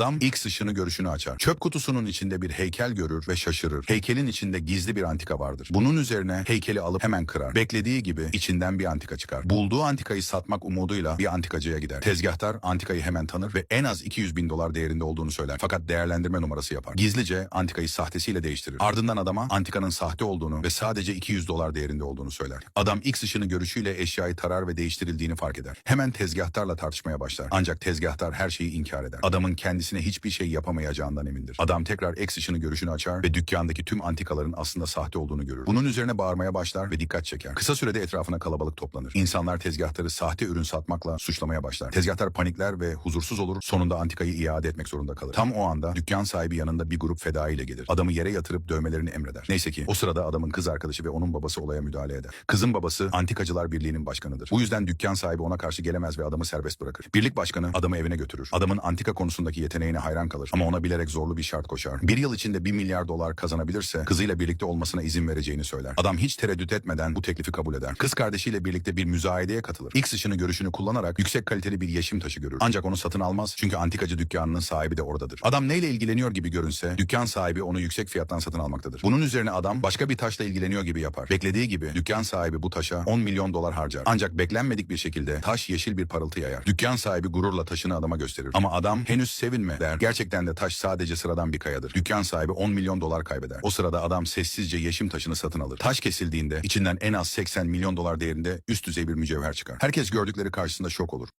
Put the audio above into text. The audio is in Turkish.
Adam ilk ışını görüşünü açar. Çöp kutusunun içinde bir heykel görür ve şaşırır. Heykelin içinde gizli bir antika vardır. Bunun üzerine heykeli alıp hemen kırar. Beklediği gibi içinden bir antika çıkar. Bulduğu antikayı satmak umuduyla bir antikacıya gider. Tezgahtar antikayı hemen tanır ve en az 200 bin dolar değerinde olduğunu söyler. Fakat değerlendirme numarası yapar. Gizlice antikayı sahtesiyle değiştirir. Ardından adama antikanın sahte olduğunu ve sadece 200 dolar değerinde olduğunu söyler. Adam X ışını görüşüyle eşyayı tarar ve değiştirildiğini fark eder. Hemen tezgahtarla tartışmaya başlar. Ancak tezgahtar her şeyi inkar eder. Adamın kendisine hiçbir şey yapamayacağından emindir. Adam tekrar X ışını görüşünü açar ve dükkandaki tüm antikaların aslında sahte olduğunu görür. Bunun üzerine bağırmaya başlar ve dikkat çeker. Kısa sürede etrafına kalabalık toplanır. İnsanlar tezgahtarı sahte ürün satmakla suçlamaya başlar. Tezgahtar panikler ve huzursuz olur. Sonunda antikayı iade etmek zorunda kalır. Tam o anda dükkan sahibi yanında bir grup fedai ile gelir. Adamı yere yatırıp dövmelerini emreder. Neyse ki o sırada adamın kız arkadaşı ve onun babası olaya müdahale eder. Kızın babası Antikacılar Birliği'nin başkanıdır. Bu yüzden dükkan sahibi ona karşı gelemez ve adamı serbest bırakır. Birlik başkanı adamı evine götürür. Adamın antika konusundaki yeteneğine hayran kalır ama ona bilerek zorlu bir şart koşar. Bir yıl içinde bir milyar dolar kazanabilirse kızıyla birlikte olmasına izin vereceğini söyler. Adam hiç tereddüt etmeden bu teklifi kabul eder. Kız kardeşiyle birlikte bir müzayedeye katılır. X ışını görüşünü kullanarak yüksek kaliteli bir yeşim taşı görür. Ancak onu satın almaz çünkü antikacı dükkanının sahibi de oradadır. Adam neyle ilgileniyor gibi görünse dükkan sahibi onu yüksek fiyattan satın almaktadır. Bunun üzerine adam başka bir taşla ilgileniyor gibi yapar. Beklediği gibi dükkan sahibi bu taşa 10 milyon dolar harcar. Ancak beklenmedik bir şekilde taş yeşil bir parıltı yayar. Dükkan sahibi gururla taşını adama gösterir. Ama adam henüz sevinme der. Gerçekten de taş sadece sıradan bir kayadır. Dükkan sahibi 10 milyon dolar kaybeder. O sırada adam sessizce yeşim taşını satın alır. Taş kesildiğinde içinden en az 80 milyon dolar değerinde üst düzey bir mücevher çıkar. Herkes gördükleri karşısında şok olur.